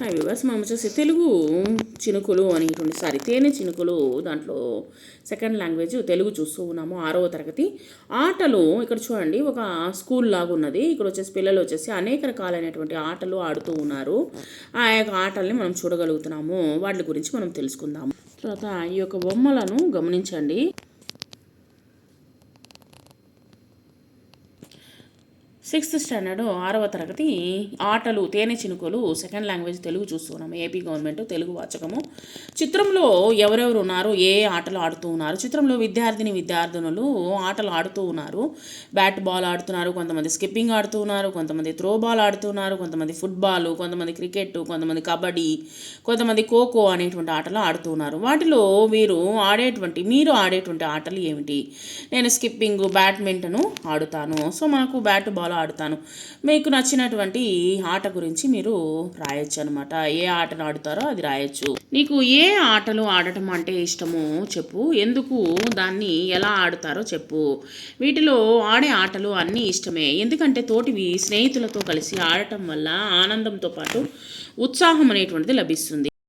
Hi viewers మనం వచ్చేసి తెలుగు చినుకులు అనేటువంటి సారీ తేనె చినుకులు దాంట్లో సెకండ్ లాంగ్వేజ్ తెలుగు చూస్తూ ఉన్నాము ఆరవ తరగతి. ఆటలు ఇక్కడ చూడండి ఒక స్కూల్ లాగా ఉన్నది. ఇక్కడ వచ్చేసి పిల్లలు వచ్చేసి అనేక రకాలైనటువంటి ఆటలు ఆడుతూ ఉన్నారు. ఆ యొక్క ఆటల్ని మనం చూడగలుగుతున్నాము. వాటి గురించి మనం తెలుసుకుందాము. తర్వాత ఈ యొక్క బొమ్మలను గమనించండి. సిక్స్త్ స్టాండర్డ్ ఆరవ తరగతి ఆటలు తేనె చినుకులు సెకండ్ లాంగ్వేజ్ తెలుగు చూస్తున్నాము. ఏపీ గవర్నమెంట్ తెలుగు వాచకము. చిత్రంలో ఎవరెవరు ఉన్నారు ఏ ఆటలు ఆడుతూ ఉన్నారు. చిత్రంలో విద్యార్థిని విద్యార్థినులు ఆటలు ఆడుతూ ఉన్నారు. బ్యాట్ బాల్ ఆడుతున్నారు కొంతమంది స్కిప్పింగ్ ఆడుతూ ఉన్నారు కొంతమంది త్రో బాల్ ఆడుతున్నారు కొంతమంది ఫుట్బాల్ కొంతమంది క్రికెట్ కొంతమంది కబడ్డీ కొంతమంది ఖోఖో అనేటువంటి ఆటలు ఆడుతూ ఉన్నారు. వాటిలో వీరు ఆడేటువంటి మీరు ఆడేటువంటి ఆటలు ఏమిటి? నేను స్కిప్పింగ్ బ్యాడ్మింటను ఆడుతాను. సో మనకు బ్యాట్ బాల్ ఆడుతాను. మీకు నచ్చినటువంటి ఆట గురించి మీరు రాయొచ్చు అనమాట ఏ ఆటలు ఆడుతారో అది రాయొచ్చు. నీకు ఏ ఆటలు ఆడటం అంటే ఇష్టమో చెప్పు. ఎందుకు? దాన్ని ఎలా ఆడుతారో చెప్పు. వీటిలో ఆడే ఆటలు అన్నీ ఇష్టమే. ఎందుకంటే తోటివి స్నేహితులతో కలిసి ఆడటం వల్ల ఆనందంతో పాటు ఉత్సాహం అనేటువంటిది లభిస్తుంది.